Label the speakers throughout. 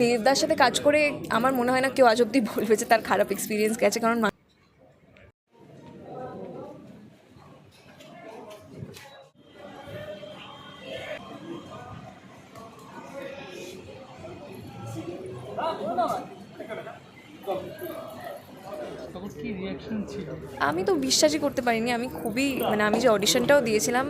Speaker 1: দেবদার সাথে কাজ করে আমার মনে হয় না কেউ আজ অব্দি বলবে যে তার খারাপ এক্সপিরিয়েন্স গেছে, কারণ
Speaker 2: Thank ছিল
Speaker 1: আমি তো বিশ্বাসই করতে পারিনি। আমি খুবই মানে আমি যে অডিশনটাও দিয়েছিলাম,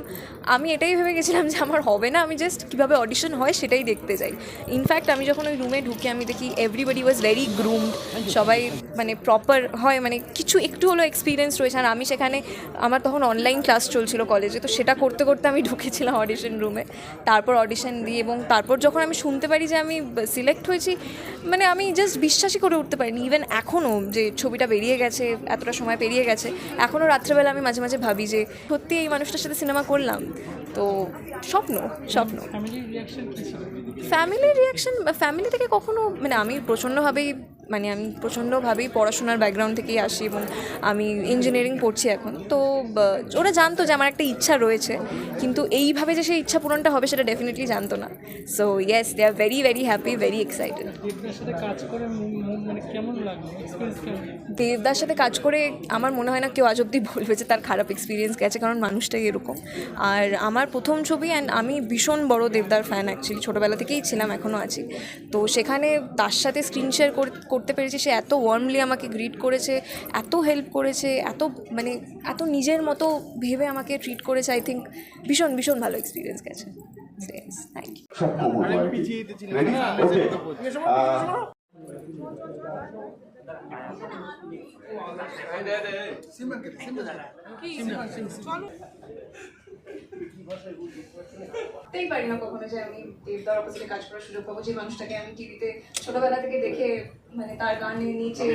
Speaker 1: আমি এটাই ভেবে গেছিলাম যে আমার হবে না। আমি জাস্ট কীভাবে অডিশন হয় সেটাই দেখতে যাই ইনফ্যাক্ট আমি যখন ওই রুমে ঢুকে, আমি দেখি এভরিবডি ওয়াজ ভেরি গ্রুমড সবাই মানে প্রপার হয় মানে কিছু একটু হলো এক্সপিরিয়েন্স রয়েছে। আর আমি সেখানে, আমার তখন অনলাইন ক্লাস চলছিল কলেজে তো সেটা করতে করতে আমি ঢুকেছিলাম অডিশন রুমে তারপর অডিশন দিই এবং তারপর যখন আমি শুনতে পারি যে আমি সিলেক্ট হয়েছি মানে আমি জাস্ট বিশ্বাসই করে উঠতে পারিনি। ইভেন এখনও যে ছবিটা বেরিয়ে গেছে এতটা সময় পেরিয়ে গেছে। এখনও রাত্রেবেলা আমি মাঝে মাঝে ভাবি যে সত্যি এই মানুষটার সাথে সিনেমা করলাম? তো স্বপ্ন স্বপ্ন।
Speaker 2: ফ্যামিলির রিয়াকশন
Speaker 1: ফ্যামিলি থেকে কখনো মানে আমি প্রচণ্ডভাবেই মানে আমি প্রচণ্ডভাবেই পড়াশোনার ব্যাকগ্রাউন্ড থেকেই আসি এবং আমি ইঞ্জিনিয়ারিং পড়ছি এখন। তো ওরা জানতো যে আমার একটা ইচ্ছা রয়েছে কিন্তু এইভাবে যে সেই ইচ্ছা পূরণটা হবে সেটা ডেফিনেটলি জানতো না। So yes they are very very happy very excited
Speaker 2: দেবদার সাথে কাজ করে
Speaker 1: করে আমার মনে হয় না কেউ আজ অব্দি বলবে যে তার খারাপ এক্সপিরিয়েন্স গেছে কারণ মানুষটাই এরকম। আর আমার প্রথম ছবি অ্যান্ড আমি ভীষণ বড় দেবদার ফ্যান অ্যাকচুয়ালি ছোটোবেলা থেকেই ছিলাম এখনও আছি। তো সেখানে তার সাথে স্ক্রিন শেয়ার করতে পেরেছি সে এত ওয়ার্মলি আমাকে গ্রিট করেছে এত হেল্প করেছে এত মানে এত নিজের মতো ভেবে আমাকে ট্রিট করেছে আই থিঙ্ক ভীষণ ভীষণ ভালো এক্সপিরিয়েন্স গেছে। থ্যাংক ইউ ভাবতেই পারি না কখনো যে আমি দেবদার অপোজিটে কাজ করার সুযোগ পাবো। যে মানুষটাকে আমি টিভিতে ছোটবেলা থেকে দেখে মানে তার গানে নিচে